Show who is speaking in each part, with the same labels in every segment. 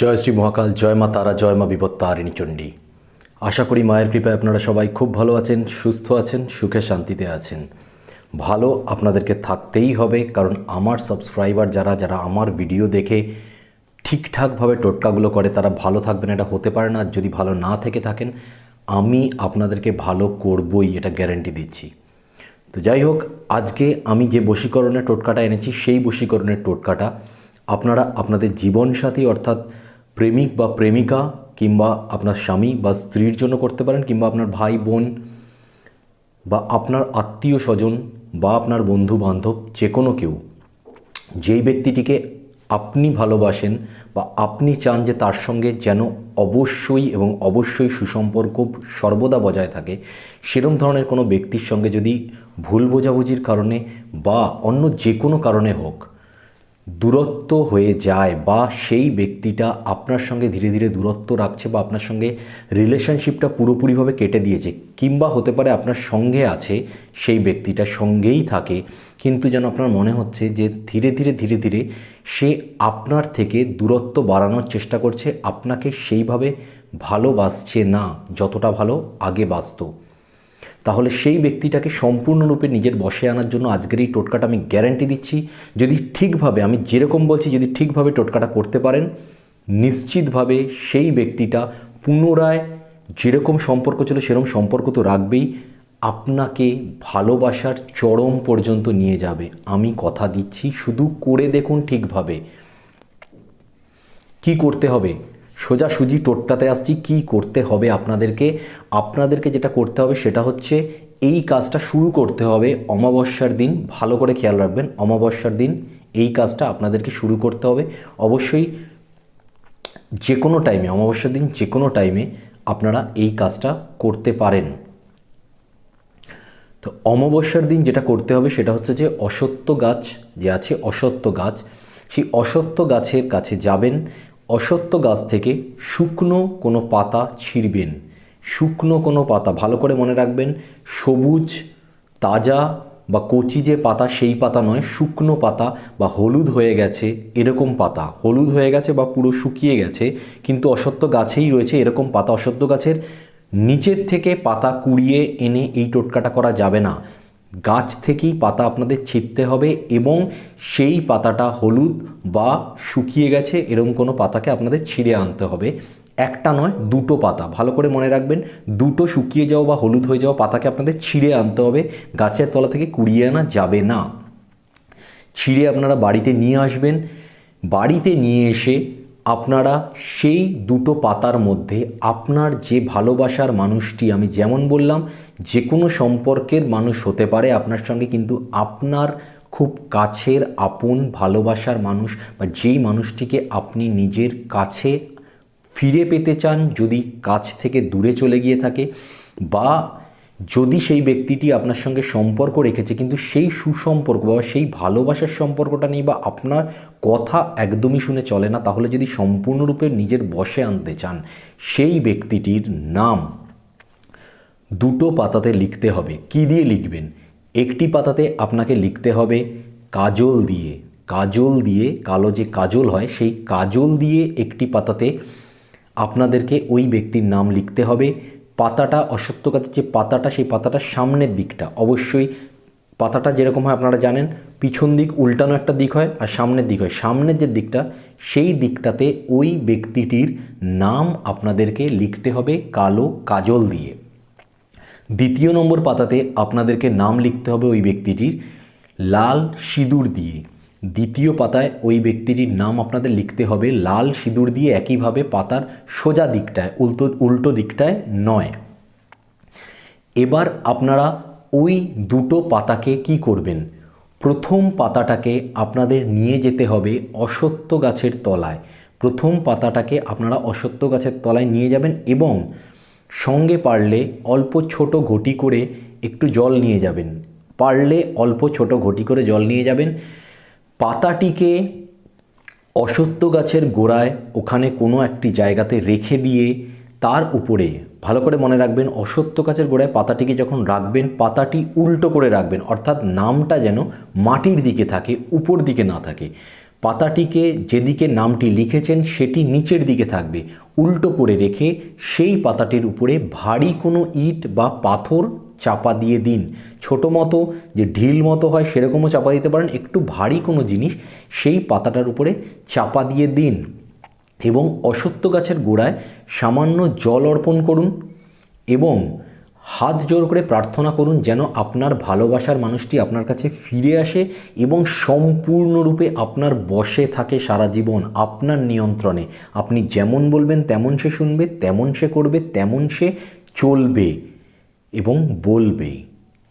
Speaker 1: জয় শ্রী মহাকাল, জয় মা তারা, জয় মা বিপত্তারিণী চণ্ডী। আশা করি মায়ের কৃপায় আপনারা সবাই খুব ভালো আছেন, সুস্থ আছেন, সুখে শান্তিতে আছেন। ভালো আপনাদেরকে থাকতেই হবে, কারণ আমার সাবস্ক্রাইবার যারা যারা আমার ভিডিও দেখে ঠিকঠাকভাবে টোটকাগুলো করে, তারা ভালো থাকবেন, এটা হতে পারে না। যদি ভালো না থেকে থাকেন, আমি আপনাদেরকে ভালো করবই, এটা গ্যারেন্টি দিচ্ছি। তো যাই হোক, আজকে আমি যে বশীকরণের টোটকাটা এনেছি, সেই বশীকরণের টোটকাটা আপনারা, আপনাদের জীবনসাথী অর্থাৎ প্রেমিক বা প্রেমিকা কিংবা আপনার স্বামী বা স্ত্রীর জন্য করতে পারেন কিংবা আপনার ভাই, বোন বা আপনার আত্মীয় স্বজন বা আপনার বন্ধু বান্ধব, যে কোনো কেউ। যেই ব্যক্তিটিকে আপনি ভালোবাসেন বা আপনি চান যে তার সঙ্গে যেন অবশ্যই এবং অবশ্যই সুসম্পর্ক সর্বদা বজায় থাকে, সেরম ধরনের কোনো ব্যক্তির সঙ্গে যদি ভুল বোঝাবুঝির কারণে বা অন্য যে কোনো কারণে হোক দূরত্ব হয়ে যায় বা সেই ব্যক্তিটা আপনার সঙ্গে ধীরে ধীরে দূরত্ব রাখছে বা আপনার সঙ্গে রিলেশনশিপটা পুরোপুরিভাবে কেটে দিয়েছে, কিংবা হতে পারে আপনার সঙ্গে আছে, সেই ব্যক্তিটা সঙ্গেই থাকে, কিন্তু যেন আপনার মনে হচ্ছে যে ধীরে ধীরে ধীরে ধীরে সে আপনার থেকে দূরত্ব বাড়ানোর চেষ্টা করছে, আপনাকে সেইভাবে ভালোবাসছে না, যতটা ভালো আগে বাসতো তাহলে সেই ব্যক্তিটাকে সম্পূর্ণরূপে নিজের বশে আনার জন্য আজকের এই টোটকাটা আমি গ্যারান্টি দিচ্ছি। যদি ঠিকভাবে, আমি যেরকম বলছি, যদি ঠিকভাবে টোটকাটা করতে পারেন, নিশ্চিতভাবে সেই ব্যক্তিটা পুনরায় যেরকম সম্পর্ক ছিল, সেরকম সম্পর্ক তো রাখবেই। আপনাকে ভালোবাসার চরম পর্যন্ত নিয়ে যাবে। আমি কথা দিচ্ছি, শুধু করে দেখুন ঠিকভাবে। কি করতে হবে? সোজাসুজি টোটটাতে আসছি, কি করতে হবে আপনাদেরকে? আপনাদেরকে যেটা করতে হবে সেটা হচ্ছে এই কাজটা শুরু করতে হবে অমাবস্যার দিন। ভালো করে খেয়াল রাখবেন, অমাবস্যার দিন এই কাজটা আপনাদেরকে শুরু করতে হবে। অবশ্যই যে কোনো টাইমে অমাবস্যার দিন যে কোনো টাইমে আপনারা এই কাজটা করতে পারেন। তো অমাবস্যার দিন যেটা করতে হবে সেটা হচ্ছে যে অসত্য গাছ যে আছে, অসত্য গাছ, সেই অসত্য গাছের কাছে যাবেন। অসত্য গাছ থেকে শুকনো কোনো পাতা ছিঁড়বেন। শুকনো কোনো পাতা ভালো করে মনে রাখবেন, সবুজ, তাজা বা কচি যে পাতা, সেই পাতা নয়, শুকনো পাতা বা হলুদ হয়ে গেছে, এরকম পাতা। হলুদ হয়ে গেছে বা পুরো শুকিয়ে গেছে, কিন্তু অসত্য গাছেই রয়েছে এরকম পাতা। অসত্য গাছের নিচের থেকে পাতা কুড়িয়ে এনে এই টোটকাটা করা যাবে না। গাছ থেকেই পাতা আপনাদের ছিঁড়তে হবে এবং সেই পাতাটা হলুদ বা শুকিয়ে গেছে এরকম কোনো পাতাকে আপনাদের ছিঁড়ে আনতে হবে। একটা নয়, দুটো পাতা। ভালো করে মনে রাখবেন, দুটো শুকিয়ে যাওয়া বা হলুদ হয়ে যাওয়া পাতাকে আপনাদের ছিঁড়ে আনতে হবে, গাছের তলা থেকে কুড়িয়ে আনা যাবে না। ছিঁড়ে আপনারা বাড়িতে নিয়ে আসবেন, বাড়িতে নিয়ে এসে আপনারা সেই দুটো পাতার মধ্যে আপনার যে ভালোবাসার মানুষটি আমি যেমন বললাম যে কোনো সম্পর্কের মানুষ হতে পারে, আপনার সঙ্গে কিন্তু আপনার খুব কাছের আপন ভালোবাসার মানুষ বা যেই মানুষটিকে আপনি নিজের কাছে ফিরে পেতে চান, যদি কাছ থেকে দূরে চলে গিয়ে থাকে বা যদি সেই ব্যক্তিটি আপনার সঙ্গে সম্পর্ক রেখেছে, কিন্তু সেই সুসম্পর্ক বা সেই ভালোবাসার সম্পর্কটা নেই বা আপনার কথা একদমই শুনে চলে না, তাহলে যদি সম্পূর্ণরূপে নিজের বশে আনতে চান, সেই ব্যক্তিটির নাম দুটো পাতাতে লিখতে হবে। কি দিয়ে লিখবেন? একটি পাতাতে আপনাকে লিখতে হবে কাজল দিয়ে। কাজল দিয়ে, কালো যে কাজল হয়, সেই কাজল দিয়ে একটি পাতাতে আপনাদেরকে ওই ব্যক্তির নাম লিখতে হবে। পাতাটা, অসত্য গাছের যে পাতাটা, সেই পাতাটার সামনের দিকটা। অবশ্যই পাতাটা যেরকম হয় আপনারা জানেন, পিছন দিক উল্টানো একটা দিক হয় আর সামনের দিক হয়। সামনের যে দিকটা, সেই দিকটাতে ওই ব্যক্তিটির নাম আপনাদেরকে লিখতে হবে কালো কাজল দিয়ে। দ্বিতীয় নম্বর পাতাতে আপনাদেরকে নাম লিখতে হবে ওই ব্যক্তিটির, লাল সিঁদুর দিয়ে। দ্বিতীয় পাতায় ওই ব্যক্তিটির নাম আপনাদের লিখতে হবে লাল সিঁদুর দিয়ে একইভাবে পাতার সোজা দিকটায়, উল্টো উল্টো দিকটায় নয়। এবার আপনারা ওই দুটো পাতাকে কি করবেন? প্রথম পাতাটাকে আপনাদের নিয়ে যেতে হবে অসত্য গাছের তলায়। প্রথম পাতাটাকে আপনারা অসত্য গাছের তলায় নিয়ে যাবেন এবং সঙ্গে পারলে অল্প ছোট ঘটি করে একটু জল নিয়ে যাবেন। পারলে অল্প ছোট ঘটি করে জল নিয়ে যাবেন। পাতাটিকে অসত্য গাছের গোড়ায় ওখানে কোনো একটি জায়গাতে রেখে দিয়ে তার উপরে ভালো করে মনে রাখবেন, অসত্য গাছের গোড়ায় পাতাটিকে যখন রাখবেন, পাতাটি উল্টো করে রাখবেন, অর্থাৎ নামটা যেন মাটির দিকে থাকে, উপর দিকে না থাকে। পাতাটিকে যেদিকে নামটি লিখেছেন, সেটি নিচের দিকে থাকবে। উল্টো করে রেখে সেই পাতাটির উপরে ভারী কোনো ইট বা পাথর চাপা দিয়ে দিন। ছোটো মতো, যে ঢিল মতো হয় সেরকমও চাপা দিতে পারেন। একটু ভারী কোনো জিনিস, সেই পাতাটার উপরে চাপা দিয়ে দিন এবং অসত্য গাছের গোড়ায় সামান্য জল অর্পণ করুন এবং হাত জোর করে প্রার্থনা করুন যেন আপনার ভালোবাসার মানুষটি আপনার কাছে ফিরে আসে এবং সম্পূর্ণরূপে আপনার বশে থাকে সারা জীবন, আপনার নিয়ন্ত্রণে। আপনি যেমন বলবেন তেমন সে শুনবে, তেমন সে করবে, তেমন সে চলবে। এবং বলবে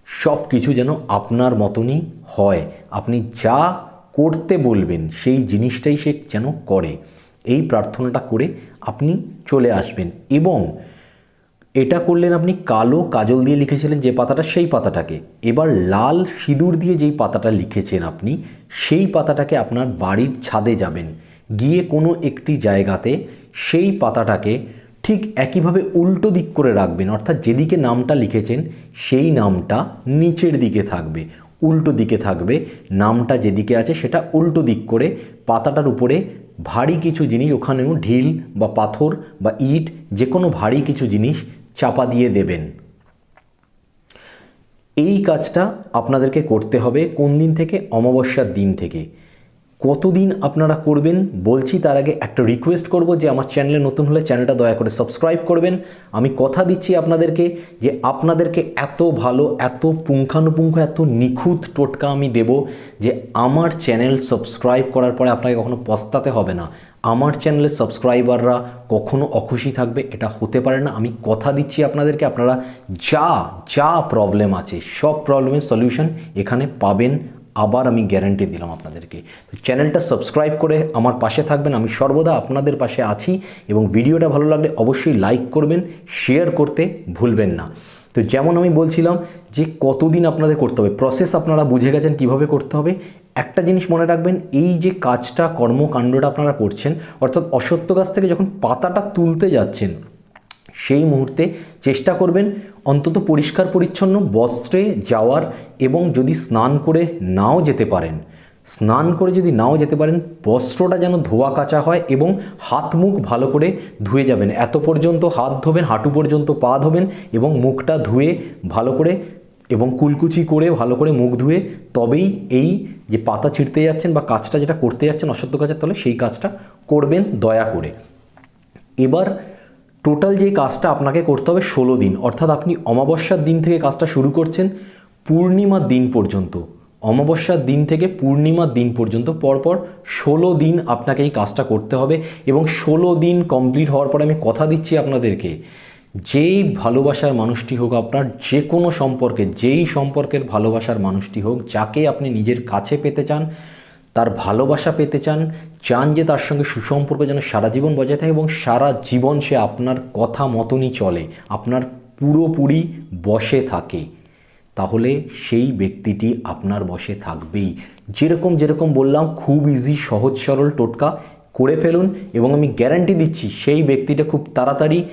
Speaker 1: সব কিছু যেন আপনার মতনই হয়। আপনি যা করতে বলবেন, সেই জিনিসটাই সে যেন করে। এই প্রার্থনাটা করে আপনি চলে আসবেন এবং এটা করলেন আপনি কালো কাজল দিয়ে লিখেছিলেন যে পাতাটা, সেই পাতাটাকে। এবার লাল সিঁদুর দিয়ে যেই পাতাটা লিখেছেন আপনি, সেই পাতাটাকে আপনার বাড়ির ছাদে যাবেন। গিয়ে কোনো একটি জায়গাতে সেই পাতাটাকে ঠিক একইভাবে উল্টো দিক করে রাখবেন, অর্থাৎ যেদিকে নামটা লিখেছেন, সেই নামটা নিচের দিকে থাকবে, উল্টো দিকে থাকবে, নামটা যেদিকে আছে সেটা উল্টো দিক করে, পাতাটার উপরে ভারী কিছু জিনিস, ওখানেও ঢিল বা পাথর বা ইট যে কোনো ভারী কিছু জিনিস চাপা দিয়ে দেবেন। এই কাজটা আপনাদেরকে করতে হবে কোন দিন থেকে? অমাবস্যার দিন থেকে। কতদিন আপনারা করবেন, বলছি তার আগে একটা রিকোয়েস্ট করব যে আমার চ্যানেলে নতুন হলে চ্যানেলটা দয়া করে সাবস্ক্রাইব করবেন। আমি কথা দিচ্ছি আপনাদেরকে যে আপনাদেরকে এত ভালো, এত পুঙ্খানুপুঙ্খ, এত নিখুঁত টোটকা আমি দেব যে আমার চ্যানেল সাবস্ক্রাইব করার পরে আপনাকে কখনো পস্তাতে হবে না। আমার চ্যানেলের সাবস্ক্রাইবাররা কখনো অখুশি থাকবে, এটা হতে পারে না। আমি কথা দিচ্ছি আপনাদেরকে, আপনারা যা যা প্রবলেম আছে, সব প্রবলেমের সলিউশন এখানে পাবেন। আবার আমি গ্যারান্টি দিলাম আপনাদেরকে। তো চ্যানেলটা সাবস্ক্রাইব করে আমার পাশে থাকবেন। আমি সর্বদা আপনাদের পাশে আছি এবং ভিডিওটা ভালো লাগলে অবশ্যই লাইক করবেন শেয়ার করতে ভুলবেন না। তো যেমন আমি বলছিলাম যে কতদিন আপনাদের করতে হবে প্রসেস আপনারা বুঝে গেছেন কীভাবে করতে হবে। একটা জিনিস মনে রাখবেন, এই যে কাজটা, কর্মকাণ্ডটা আপনারা করছেন, অর্থাৎ অসত্য গাছ থেকে যখন পাতাটা তুলতে যাচ্ছেন সেই মুহূর্তে চেষ্টা করবেন অন্তত পরিষ্কার পরিচ্ছন্ন বস্ত্রে যাওয়ার এবং যদি স্নান করে নাও যেতে পারেন। স্নান করে যদি নাও যেতে পারেন, বস্ত্রটা যেন ধোয়া কাচা হয় এবং হাত মুখ ভালো করে ধুয়ে যাবেন। এত পর্যন্ত হাত ধোবেন, হাঁটু পর্যন্ত পা ধোবেন এবং মুখটা ধুয়ে ভালো করে এবং কুলকুচি করে ভালো করে মুখ ধুয়ে তবেই এই যে পাতা ছিঁড়তে যাচ্ছেন বা কাজটা যেটা করতে যাচ্ছেন অসত্য গাছের তলে, সেই কাজটা করবেন দয়া করে। এবার টোটাল যে কাজটা আপনাকে করতে হবে ষোলো দিন, অর্থাৎ আপনি অমাবস্যার দিন থেকে কাজটা শুরু করছেন পূর্ণিমার দিন পর্যন্ত। অমাবস্যার দিন থেকে পূর্ণিমার দিন পর্যন্ত পরপর ষোলো দিন আপনাকে এই কাজটা করতে হবে এবং ষোলো দিন কমপ্লিট হওয়ার পরে আমি কথা দিচ্ছি আপনাদেরকে। যেই ভালোবাসার মানুষটি হোক আপনার, যে কোনো সম্পর্কে, যেই সম্পর্কের ভালোবাসার মানুষটি হোক, যাকে আপনি নিজের কাছে পেতে চান তার ভালোবাসা পেতে চান চান যে তার সঙ্গে সুসম্পর্ক যেন সারা জীবন বজায় থাকে এবং সারা জীবন সে আপনার কথা মতনই চলে, আপনার পুরোপুরি বসে থাকে। তাহলে সেই ব্যক্তিটি আপনার বসে থাকবেই। যেরকম যেরকম বললাম, খুব ইজি সহজ, সরল টোটকা করে ফেলুন এবং আমি গ্যারান্টি দিচ্ছি, সেই ব্যক্তিটা খুব তাড়াতাড়ি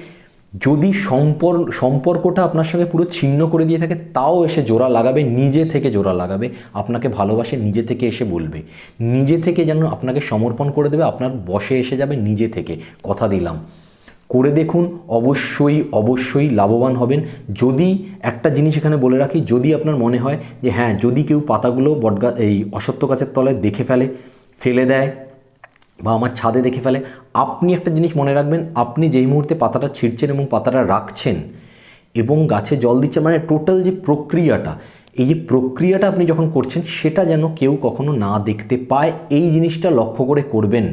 Speaker 1: যদি সম্পর্ক সম্পর্কটা আপনার সঙ্গে পুরো ছিন্ন করে দিয়ে থাকে, তাও এসে জোড়া লাগাবে, নিজে থেকে জোড়া লাগাবে, আপনাকে ভালোবাসে, নিজে থেকে এসে বলবে। নিজে থেকে যেন আপনাকে সমর্পণ করে দেবে, আপনার বসে এসে যাবে নিজে থেকে। কথা দিলাম। করে দেখুন, অবশ্যই অবশ্যই লাভবান হবেন। যদি একটা জিনিস এখানে বলে রাখি, যদি আপনার মনে হয় যে হ্যাঁ যদি কেউ পাতাগুলো বটগা, এই অসত্য গাছের তলায় দেখে ফেলে ফেলে দেয় বা আমার ছাদে দেখে ফেলে। আপনি একটা জিনিস মনে রাখবেন, আপনি যেই মুহূর্তে পাতাটা ছিঁড়ছেন এবং পাতাটা রাখছেন এবং গাছে জল দিচ্ছে মানে টোটাল যে প্রক্রিয়াটা, এই যে প্রক্রিয়াটা আপনি যখন করছেন, সেটা যেন কেউ কখনো না দেখতে পায়, এই জিনিসটা লক্ষ্য করে করবেন।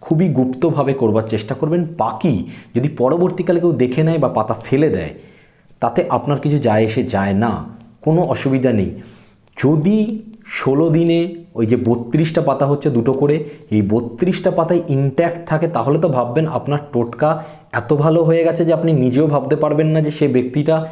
Speaker 1: খুবই গুপ্তভাবে করবার চেষ্টা করবেন। বাকি যদি পরবর্তীকালে কেউ দেখে নেয় বা পাতা ফেলে দেয়, তাতে আপনার কিছু যায় এসে যায় না, কোনো অসুবিধা নেই। যদি ষোলো দিনে ওই যে বত্রিশটা পাতা হচ্ছে দুটো করে, এই বত্রিশটা পাতায় ইনট্যাক্ট থাকে, তাহলে তো ভাববেন আপনার টোটকা এত ভালো হয়ে গেছে যে আপনি নিজেও ভাবতে পারবেন না যে সে ব্যক্তিটা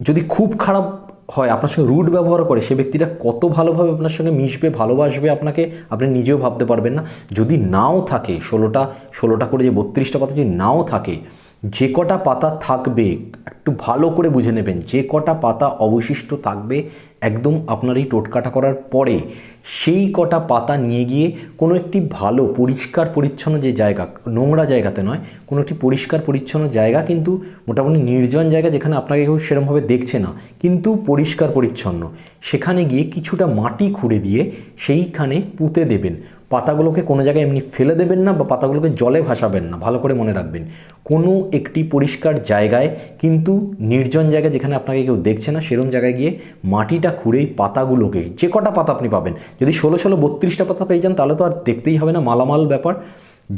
Speaker 1: যদি খুব খারাপ হয়, আপনার সঙ্গে রুট ব্যবহার করে, সে ব্যক্তিটা কত ভালোভাবে আপনার সঙ্গে মিশবে, ভালোবাসবে আপনাকে, আপনি নিজেও ভাবতে পারবেন না। যদি নাও থাকে ষোলোটা ষোলোটা করে যে বত্রিশটা পাতা যদি নাও থাকে, যে কটা পাতা থাকবে, একটু ভালো করে বুঝে নেবেন, যে কটা পাতা অবশিষ্ট থাকবে একদম আপনার এই টোটকাটা করার পরে সেই কটা পাতা নিয়ে গিয়ে কোনো একটি ভালো, পরিষ্কার, পরিচ্ছন্ন যে জায়গা, নোংরা জায়গাতে নয়, কোনো একটি পরিষ্কার, পরিচ্ছন্ন জায়গা কিন্তু মোটামুটি নির্জন জায়গা যেখানে আপনাকে কেউ সেরমভাবে দেখছে না, কিন্তু পরিষ্কার, পরিচ্ছন্ন। সেখানে গিয়ে কিছুটা মাটি খুঁড়ে দিয়ে সেইখানে পুঁতে দেবেন। পাতাগুলোকে কোনো জায়গায় এমনি ফেলে দেবেন না বা পাতাগুলোকে জলে ভাসাবেন না, ভালো করে মনে রাখবেন। কোনো একটি পরিষ্কার জায়গায় কিন্তু নির্জন জায়গায় যেখানে আপনাকে কেউ দেখছে না, সেরম জায়গায় গিয়ে মাটিটা খুঁড়েই পাতাগুলোকে, যে কটা পাতা আপনি পাবেন, যদি ষোলো ষোলো বত্রিশটা পাতা পেয়ে যান তাহলে তো আর দেখতেই হবে না, মালামাল ব্যাপার।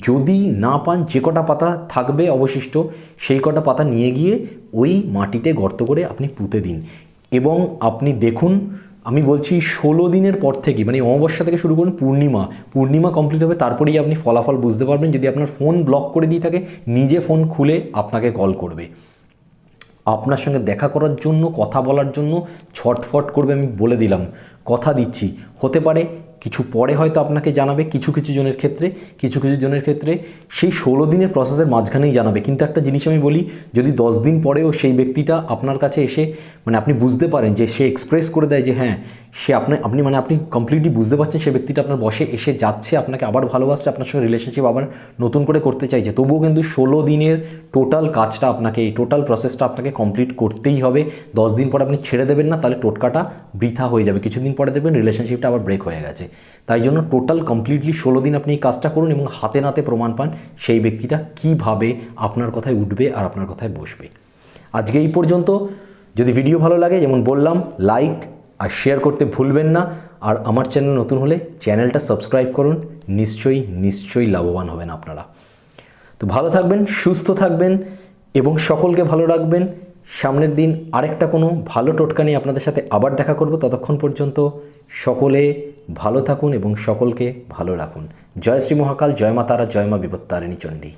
Speaker 1: যদি না পান, যে কটা পাতা থাকবে অবশিষ্ট, সেই কটা পাতা নিয়ে গিয়ে ওই মাটিতে গর্ত করে আপনি পুঁতে দিন। এবং আপনি দেখুন আমি বলছি ষোলো দিনের পর থেকে মানে অমাবস্যা থেকে শুরু করুন পূর্ণিমা পূর্ণিমা কমপ্লিট হবে, তারপরেই আপনি ফলাফল বুঝতে পারবেন। যদি আপনার ফোন ব্লক করে দিয়ে থাকে, নিজে ফোন খুলে আপনাকে কল করবে। আপনার সঙ্গে দেখা করার জন্য, কথা বলার জন্য ছটফট করবে, আমি বলে দিলাম। কথা দিচ্ছি। হতে পারে কিছু পরে হয়তো আপনাকে জানাবে কিছু কিছু জনের ক্ষেত্রে, কিছু কিছু জনের ক্ষেত্রে সেই ষোলো দিনের প্রসেসের মাঝখানেই জানাবে। কিন্তু একটা জিনিস আমি বলি, যদি দশ দিন পরেও সেই ব্যক্তিটা আপনার কাছে এসে মানে আপনি বুঝতে পারেন যে সে এক্সপ্রেস করে দেয় যে হ্যাঁ সে আপনি আপনি মানে আপনি কমপ্লিটলি বুঝতে পারছেন সে ব্যক্তিটা আপনার বসে এসে যাচ্ছে, আপনাকে আবার ভালোবাসছে, আপনার সঙ্গে রিলেশনশিপ আবার নতুন করে করতে চাইছে। তবুও কিন্তু ষোলো দিনের টোটাল কাজটা আপনাকে, এই টোটাল প্রসেসটা আপনাকে কমপ্লিট করতেই হবে। দশ দিন পরে আপনি ছেড়ে দেবেন না, তাহলে টোটকাটা বৃথা হয়ে যাবে। কিছুদিন পরে দেখবেন রিলেশনশিপটা আবার ব্রেক হয়ে গেছে। তাই জন্য টোটাল কমপ্লিটলি ষোলো দিন আপনি এই কাজটা করুন এবং হাতে নাতে প্রমাণ পান সেই ব্যক্তিটা কীভাবে আপনার কথায় উঠবে আর আপনার কথায় বসবে। আজকে এই পর্যন্ত। যদি ভিডিও ভালো লাগে, যেমন বললাম লাইক আর শেয়ার করতে ভুলবেন না। আর আমার চ্যানেল নতুন হলে চ্যানেলটা সাবস্ক্রাইব করুন। নিশ্চয়ই নিশ্চয়ই লাভবান হবেন আপনারা। তো ভালো থাকবেন, সুস্থ থাকবেন এবং সকলকে ভালো রাখবেন। সামনের দিন আরেকটা কোনো ভালো টোটকা নিয়ে আপনাদের সাথে আবার দেখা করব। ততক্ষণ পর্যন্ত সকলে ভালো থাকুন এবং সকলকে ভালো রাখুন। জয় শ্রী মহাকাল, জয় মা তারা, জয় মা বিপত্তারিণী চণ্ডী।